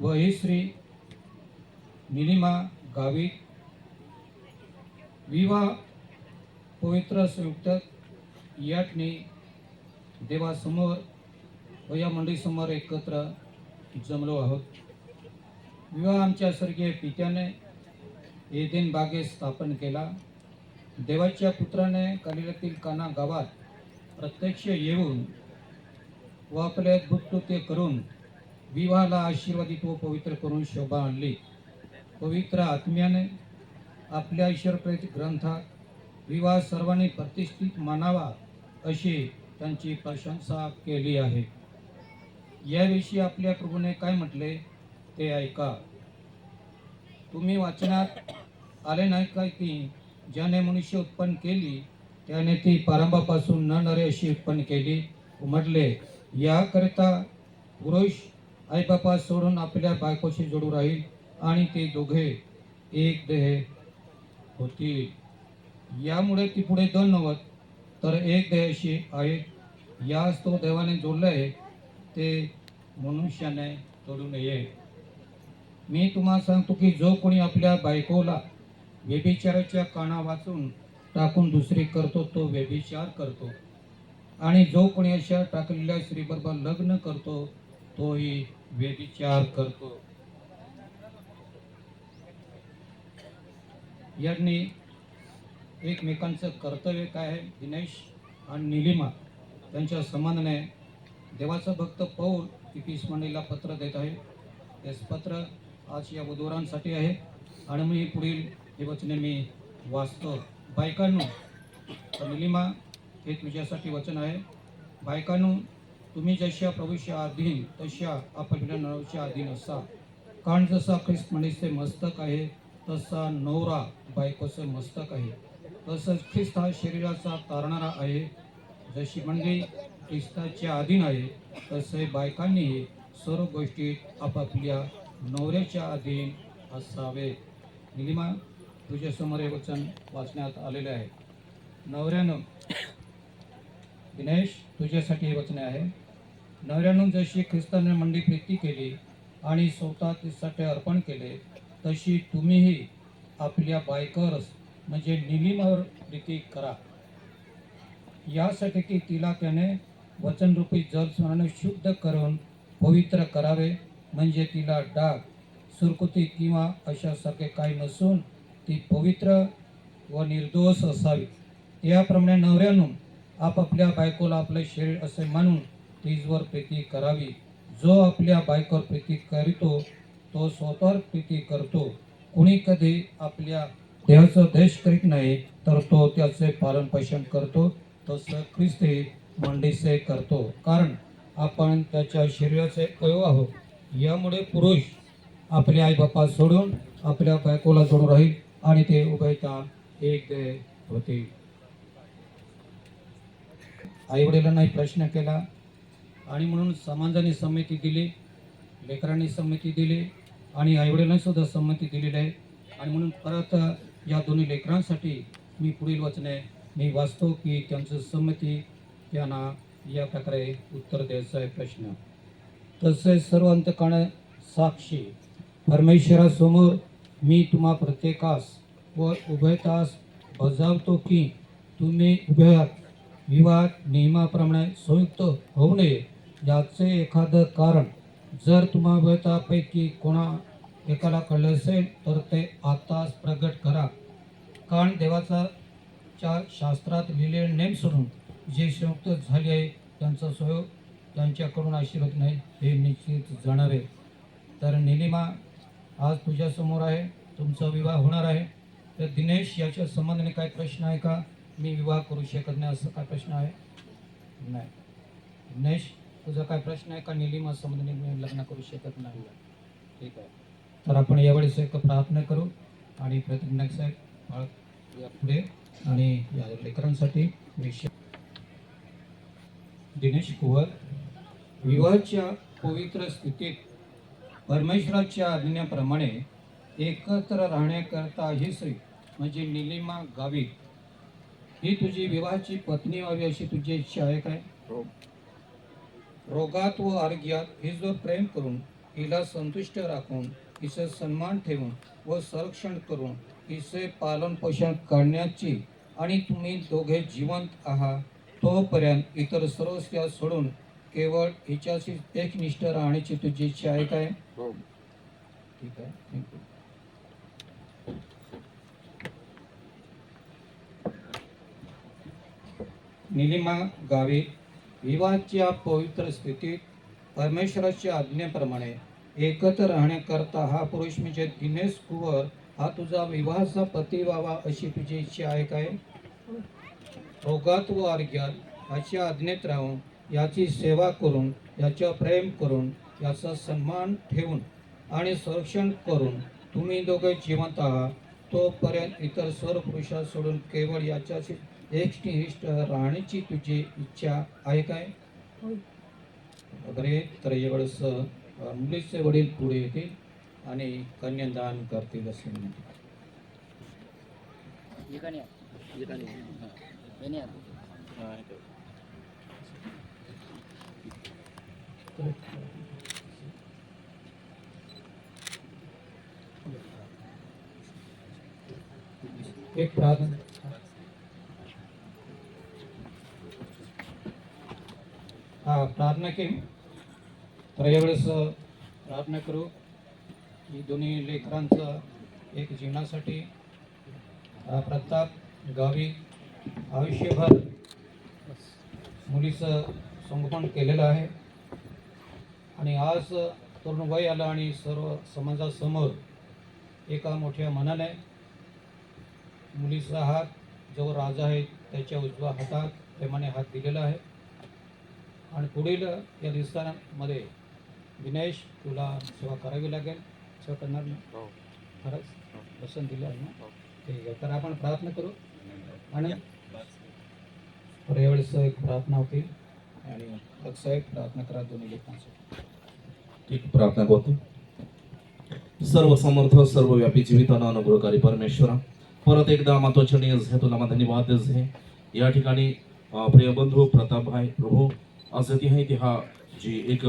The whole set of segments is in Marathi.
व ही स्त्री निलिमा गावित विवाह पवित्र संयुक्त या ठिकाणी देवासमोर व या मंडळीसमोर एकत्र जमलो आहोत. विवाह आमच्या स्वर्गीय पित्याने एदेन बागेत स्थापन केला. देवाच्या पुत्राने कलिलातील काना गावात प्रत्यक्ष येऊन व आपले अद्भुत कृत्य करून विवाहाला आशीर्वादित व पवित्र करून शोभा आणली. पवित्र आत्म्याने आपल्या ईश्वरप्रेत ग्रंथात विवाह सर्वांनी प्रतिष्ठित मानावा अशी त्यांची प्रशंसा केली आहे. याविषयी आपल्या प्रभूने काय म्हटले ते ऐका. तुम्ही वाचनात आले नाही काय की ज्याने मनुष्य उत्पन्न केली त्याने ती प्रारंभापासून न नरे अशी उत्पन्न केली? म्हटले याकरिता पुरुष आईबापा सोडून आपल्या बायकोशी जोडू राहील आणि ते दोघे एक देह होतील. यामुळे ती पुढे दोन नव्हत तर एक देहाशी आहेत यास तो देवाने जोडले आहे ते मनुष्याने तोडू नये. मी तुम्हाला सांगतो की जो कोणी आपल्या बायकोला व्यभिचाराच्या काना वाचून टाकून दुसरी करतो तो व्यभिचार करतो. आणि जो कोणी अशा टाकलेल्या स्त्रीबरोबर लग्न करतो तोही व्यभिचार करतो. यांनी एकमेकांचं कर्तव्य काय आहे? दिनेश आणि निलिमा त्यांच्या संबंधाने देवाचा भक्त पौल पीस मंडळीला पत्र देत आहे. तेच पत्र आज या बुधवारांसाठी आहे आणि मी पुढील हे वचने मी वाचतो. बायकांनो निलिमा हे तुझ्यासाठी वचन आहे. बायकांनो तुम्ही जशा प्रभूच्या अधीन तशा आपल्या नवच्या अधीन असा. कारण जसा ख्रिस्त म्हणीचे मस्तक आहे तसा नवरा बायकोचे मस्तक आहे. तसंच ख्रिस्त हा शरीराचा तारणारा आहे. जशी मंडळी ख्रिस्ताच्या अधीन आहे तसे बायकांनीही सर्व गोष्टीत आपापल्या नवऱ्याच्या अधीन असावे. निलिमा तुझ्यासमोर हे वचन वाचण्यात आलेले आहे. नवऱ्यानं दिनेश तुझ्यासाठी हे वचने आहे. नवऱ्यानं जशी ख्रिस्ताने मंडी प्रीती केली आणि स्वतः तिसाठी अर्पण केले तशी तुम्हीही आपल्या बायकर म्हणजे निलिमावर प्रीती करा. यासाठी की तिला त्याने वचनरूपी जल शुद्ध करून पवित्र करावे म्हणजे तिला डाग सुरकुती किंवा अशासारखे काही नसून ती पवित्र व निर्दोष असावी. याप्रमाणे नवऱ्यानं आपापल्या बायकोला आपले शरीर असे मानून तीजवर प्रीती करावी. जो आपल्या बायकोवर प्रीती करीतो तो स्वतःवर प्रीती करतो. कुणी कधी आपल्या देहाचं देश करीत नाही तर तो त्याचे पालन पोषण करतो. तसं ख्रिस्ती मंडीसे करतो. कारण आपण त्याच्या शरीराचे अवयव आहोत. यामुळे पुरुष आपल्या आईबापा सोडून आपल्या बायकोला जोडून राहील आणि ते उभयता एक दे होते आई वडिलांनाही प्रश्न केला आणि म्हणून समाजाने संमती दिली लेकरांनी संमती दिली आणि आईवडिलांनी सुद्धा संमती दिलेली आहे. आणि म्हणून परत या दोन्ही लेकरांसाठी मी पुढील वचने मी वाचतो की त्यांचं संमती त्यांना या प्रकारे उत्तर द्यायचं आहे प्रश्न. तसेच सर्व साक्षी परमेश्वरासमोर मी तुम्हा प्रत्येकास व उभयतास बजावतो की तुम्ही उभयात विवाह नियमाप्रमाणे संयुक्त होऊ नये. याचे एखादं कारण जर तुम्हापैकी कोणा एकाला कळलं असेल तर ते आताच प्रगट करा. कारण देवाचा च्या शास्त्रात लिहिलेले नेम सोडून जे संयुक्त झाले आहे त्यांचा सहयोग त्यांच्याकडून आशीर्वाद नाही हे निश्चित जाणारे तर निलिमा आज तुझ्यासमोर आहे तुमचा विवाह होणार आहे. तर दिनेश याच्या संबंधाने काय प्रश्न आहे का? मी विवाह करू शकत नाही असं काय प्रश्न आहे? नाही. दिनेश तुझा काय प्रश्न आहे का? निलिमा संबंधाने मी लग्न करू शकत नाही. ठीक आहे. तर आपण यावेळेस एक प्रार्थना करू आणि प्रतिज्ञा साहेब पुढे आणि या लेकरांसाठी विषय दिनेश कुवर विवाहाच्या पवित्र स्थितीत परमेश्वराच्या आज्ञेप्रमाणे एकत्र राहण्याकरता ही स्त्री म्हणजे निलिमा गावी ही तुझी विवाहाची पत्नी व्हावी अशी तुझी इच्छा आहे काय? रोगात व आरोग्यात हिजवर प्रेम करून हिला संतुष्ट राखून हिचे सन्मान ठेवून व संरक्षण करून हिचे पालन पोषण करण्याची आणि तुम्ही दोघे जिवंत आहात तोपर्यंत इतर सर्व स्त्रिया सोडून केवळ हिच्याशी एकनिष्ठ राहण्याची तुझी इच्छा आहे काय? ठीक आहे. थँक्यू निलिमा गावे विवाहाच्या पवित्र स्थितीत परमेश्वराच्या आज्ञेप्रमाणे एकत्र राहण्याकरता हा पुरुष म्हणजे दिनेश कुवर हा तुझा विवाहाचा पती व्हावा अशी तुझी इच्छा आहे काय? रोगात व आरोग्यात अशा आज्ञेत राहून याची सेवा करून याचं प्रेम करून याचा सन्मान ठेवून आणि संरक्षण करून तुम्ही दोघे जिवंत आहात तोपर्यंत इतर सर्व पुरुषा सोडून केवळ याच्याशी एकनिष्ठ राहण्याची तुझी इच्छा आहे काय? वगैरे. तर अ, मुलीचे वडील पुढे येतील आणि कन्यादान करतील असे. हा. एक प्रार्थना हा प्रार्थना केली. तर यावेळेस प्रार्थना करू. की दोन्ही लेकरांचं एक जीवनासाठी प्रताप गावी आयुष्यभर मुलीचं संगोपन केलेलं आहे. आणि आज तरुण वय आलं आणि सर्व समाजासमोर एका मोठ्या मनाने मुलीचा हात जो राजा आहे त्याच्या उजव्या हातात प्रेमाने हात दिलेला आहे. आणि पुढील या दिवसांमध्ये दिनेश तुला सेवा करावी लागेल. सेवा करणार ना खरंच वचन दिलं आहे ना? ठीक आहे. तर आपण प्रार्थना करू. आणि यावेळेस एक प्रार्थना होती. आणि साहेब प्रार्थना करा दोन्ही लोकांसाठी. ठीक प्रार्थना करतो. सर्व समर्थ सर्वव्यापी जीविताना अनुग्रहकारी परमेश्वरा परत एकदा महत्त्वाचे आहे तुला धन्यवाद आहे या ठिकाणी प्रिय बंधू प्रतापभाई प्रभू असं ती आहे ती हा जी एक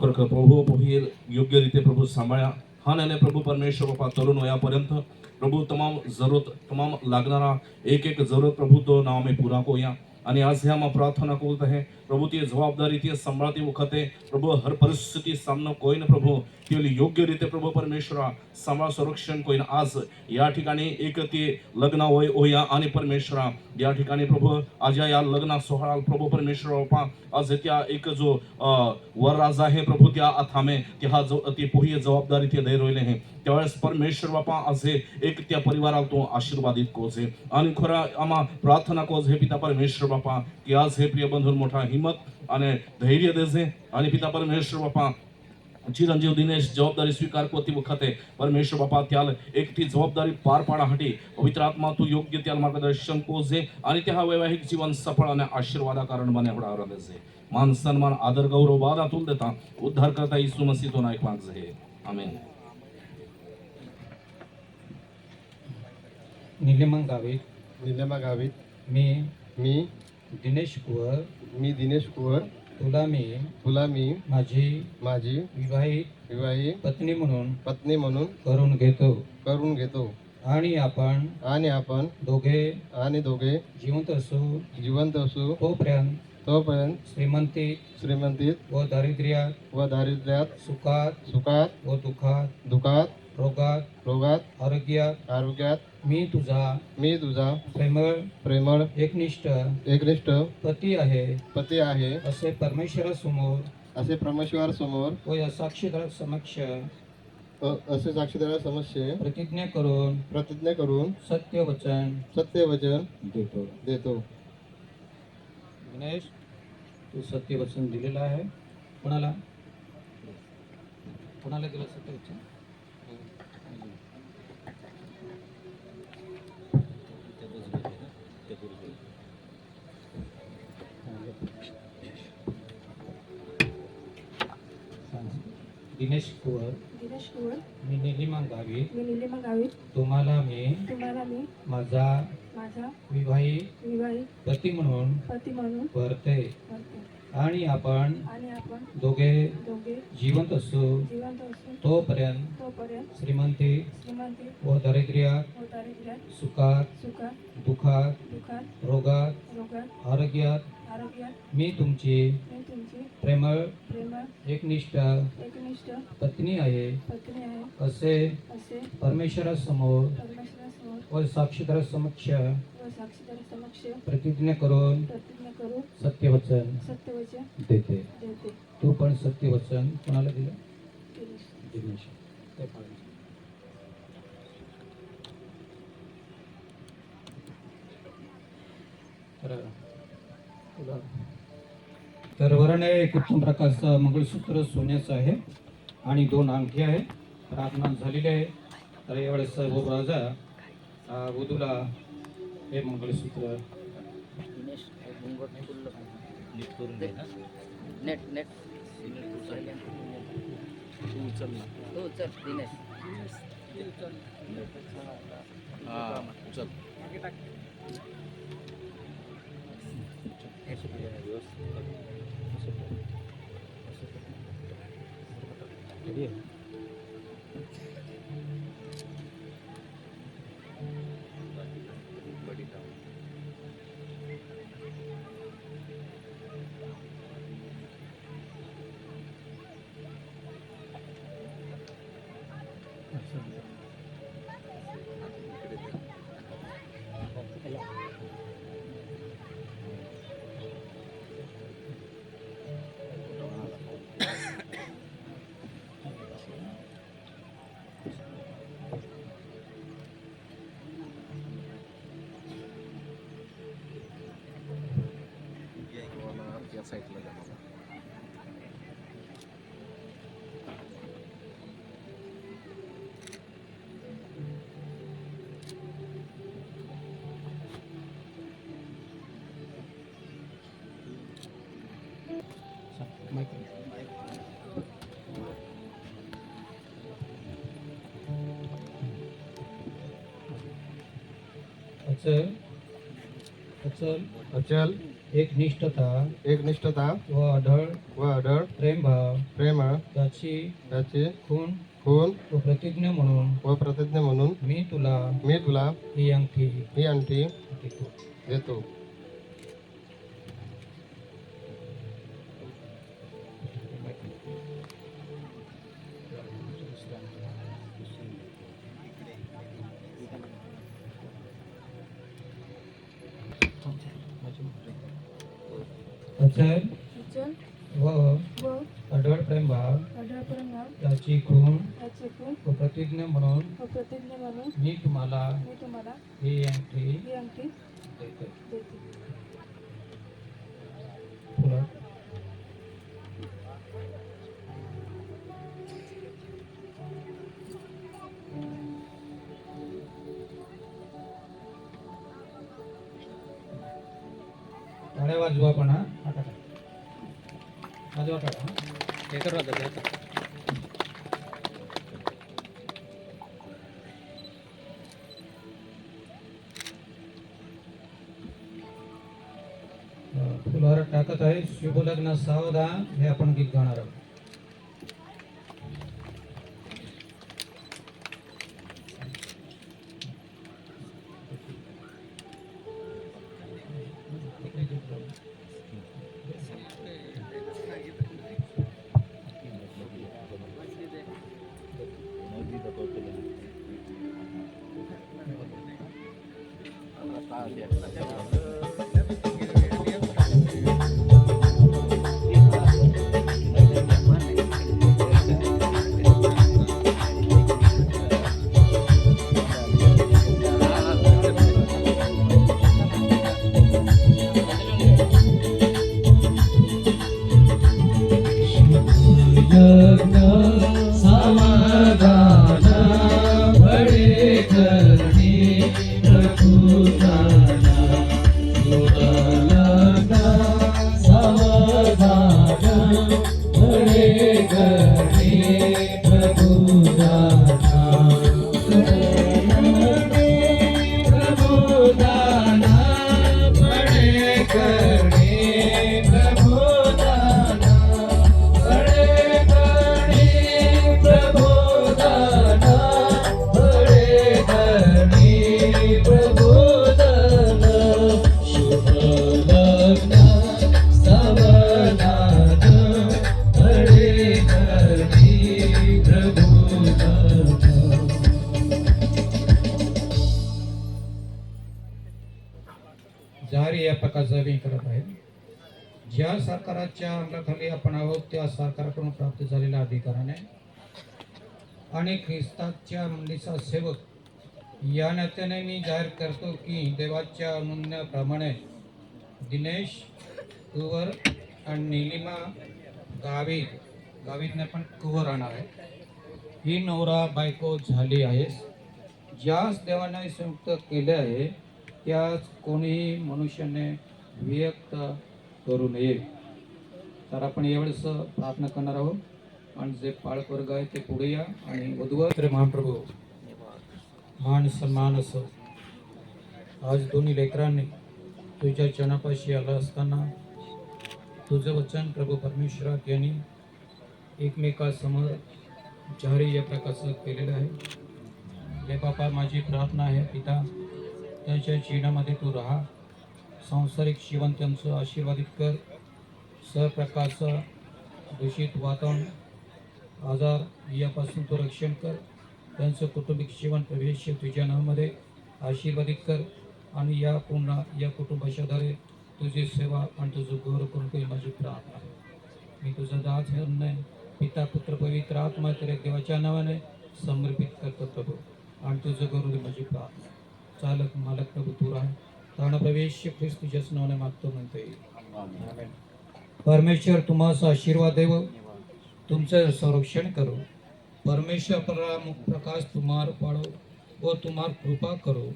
खरोखर प्रभू पोहीर योग्यरीत्या प्रभू सांभाळ्या. हा नाही प्रभू परमेश्वर बापा तरुण वयापर्यंत. प्रभू तमाम जरूरत तमाम लागणारा एक एक जरूरत प्रभु तो नाव में पूरा कोया आणि आज ह्या मग प्रार्थना करत आहे प्रभू ती जबाबदारी ती सांभाळती वखते प्रभू हर परिस्थिती सामना कोईन प्रभू ती योग्य रीते प्रभू परमेश्वरा सांभाळ संरक्षण कोईन आज या ठिकाणी एक ते लग्न होय होया आणि परमेश्वरा या ठिकाणी प्रभू आज या- लग्न लग्ना सोहळा प्रभू परमेश्वर बापा आज त्या एक जो वरराज आहे प्रभू त्या अथामे ती हा जो ती पोही जबाबदारी ते दे रोयले आहे त्यावेळेस परमेश्वर बापा आज हे एक त्या परिवाराला तो आशीर्वादित कोच आणि खरा आम्हा प्रार्थना कोच हे पिता परमेश्वर बापा की आज हे प्रिय बंधून मोठा हिंमत आणि धैर्य देजे आणि पिता परमेश्वर बापा चिरंजीव दिनेश जबाबदारी स्वीकार करते वखते परमेश्वर बापा त्याला एक ती जबाबदारी पार पाडासाठी पवित्र आत्मा तू योग्य त्याला मार्गदर्शन कोजे आणि त्या वैवाहिक जीवन सफळ आणि आशीर्वादा कारण बने होणार मान सन्मान आदर गौरव वादातून देता उद्धार करता इसू मसीह तो नायक मागज आहे आमेन निलिमा गावी निलेमा गावित मी मी दिनेश कुवर मी दिनेश कुवर तुला मी तुला मी माझी माझी विवाहित विवाही पत्नी म्हणून पत्नी म्हणून करून घेतो. करून घेतो. आणि आपण आणि आपण दोघे आणि दोघे जिवंत असू. जिवंत असू. तोपर्यंत तोपर्यंत श्रीमंती श्रीमंतीत व दारिद्र्यात व दारिद्र्यात सुखात सुखात व दुःखात दुखात रोगात रोगात आरोग्यात आरोग्यात मी तुझा मी तुझा प्रेमळ प्रेमळ एकनिष्ठ एकनिष्ठ पती आहे. पती आहे. असे परमेश्वरासमोर असे परमेश्वर समोर व या साक्षीदार समक्ष असे साक्षीदार समस्ये प्रतिज्ञा करून प्रतिज्ञा करून सत्य वचन सत्य वचन देतो. देतो. गणेश तू सत्य वचन दिलेलं आहे. कोणाला? कोणाला दिलं सत्य वचन? दिनेश कुवर. दिनेश मी निलिमा गावी मी निलिमा गावित तुम्हाला मी तुम्हाला मी माझा माझा विवाहित विवाहित पती म्हणून पती म्हणून करते आणि आपण आणि आपण दोघे दोघे जिवंत असू. जिवंत असून तोपर्यंत तोपर्यंत श्रीमंती श्रीमंती व दारिद्र्यात सुखात सुखात दुःखात दुःखात रोगात रोगात आरोग्यात आरोग्यात. मी तुमची प्रेमळ एकनिष्ठ पत्नी आहे असे परमेश्वरासमोर व साक्षीदार समक्ष प्रतिज्ञा करून सत्यवचन देते. तू पण सत्यवचन कोणाला दिलं. तर तर वरण आहे एक उत्तम प्रकारचं मंगळसूत्र सोन्याचं आहे आणि दोन अंगठी आहे प्रार्थना झालेली आहे. तर यावेळेस सर्व राजा वधूला हे मंगळसूत्र नीट करून दे नेट उचल दिनेश हा उचल अचल अचल अचल एकनिष्ठता एकनिष्ठता व आढळ व अढळ प्रेमभाव प्रेमळ त्याची याची खून खून व प्रतिज्ञा म्हणून व प्रतिज्ञा म्हणून मी तुला मी तुला ही अंगठी ही अंगठी देतो. देतो. अचल व व. आढळ प्रेमभाव अढळपर्यंत त्याची खून याचे खून व प्रतिज्ञा म्हणून. व प्रतिज्ञा म्हणून. मी तुम्हाला मी तुम्हाला ही अंगठी ही अंगठी देतो. वाजवा पण हा हा, टाटा. वाजवा टाळ्या, हा. एकच वाजवा, एकच. अं, टाकत आहे शुभलग्न सावधान हे आपण गीत गाणार आहोत Berasal dari प्रकारचं मी करत आहे ज्या सरकाराच्या अंगाखाली आपण आहोत त्या सरकारकडून प्राप्त झालेल्या अधिकाराने आणि ख्रिस्ताच्या मंडळीचा सेवक या नात्याने मी जाहीर करतो की देवाच्या अनुन्याप्रमाणे दिनेश कुवर आणि निलिमा गावित गावितने पण कुवर आणणार आहे. ही नवरा बायको झाली आहे. ज्यास देवाने संयुक्त केले आहे त्यास कोणीही मनुष्याने व्यक्त करू नये. तर आपण यावेळेस प्रार्थना करणार आहोत. आणि जे पाळक वर्ग आहे ते पुढे या आणि वधूवर महाप्रभू मान सन्मान असो. आज दोन्ही लेकरांनी तुझ्या चरणापाशी आला असताना तुझं वचन प्रभू परमेश्वरात यांनी एकमेकासमोर जारी या प्रकारचं केलेलं आहे. हे बापा माझी प्रार्थना आहे पिता. त्यांच्या जीवनामध्ये तू राहा. सांसारिक जीवन त्यांचं आशीर्वादित कर. सहप्रकारचं दूषित वातावरण आजार यापासून तू रक्षण कर. त्यांचं कुटुंबिक जीवन प्रवेश तुझ्या नावामध्ये आशीर्वादित कर. आणि या पूर्ण या कुटुंबाच्या आधारे तुझी सेवा आणि तुझं गौरव करून काही माझी प्रार्थना आहे मी तुझं दास नाही पिता पुत्र पवित्र आत्मा तरी देवाच्या नावाने समर्पित करतो प्रभू. आणि तुझं गौरव माझी प्रार्थना चालक मालक प्रभू तू राह. ताण प्रवेश ख्रिस्त तुझ्याच नावाने मागतो म्हणते परमेश्वर तुम्हाला आशीर्वाद देव. तुमचं संरक्षण करो. परमेश्वर परा मुख प्रकाश तुम्हार पाडो व तुम्हार कृपा करो.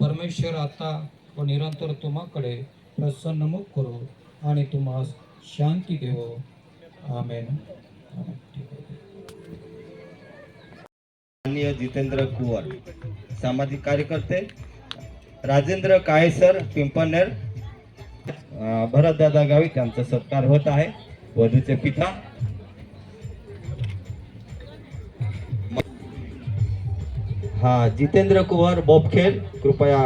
परमेश्वर आता व निरंतर तुम्हाकडे प्रसन्न मुख करो आणि तुम्हास शांती देवो. आमेन. आमेन. ठीक आहे. माननीय जितेंद्र कुवर सामाजिक कार्यकर्ते राजेंद्र काळेसर पिंपनेर भरतदादा गावी त्यांचा सत्कार होत आहे. वधूचे पिता. हा जितेंद्र कुवर बोपखेल कृपया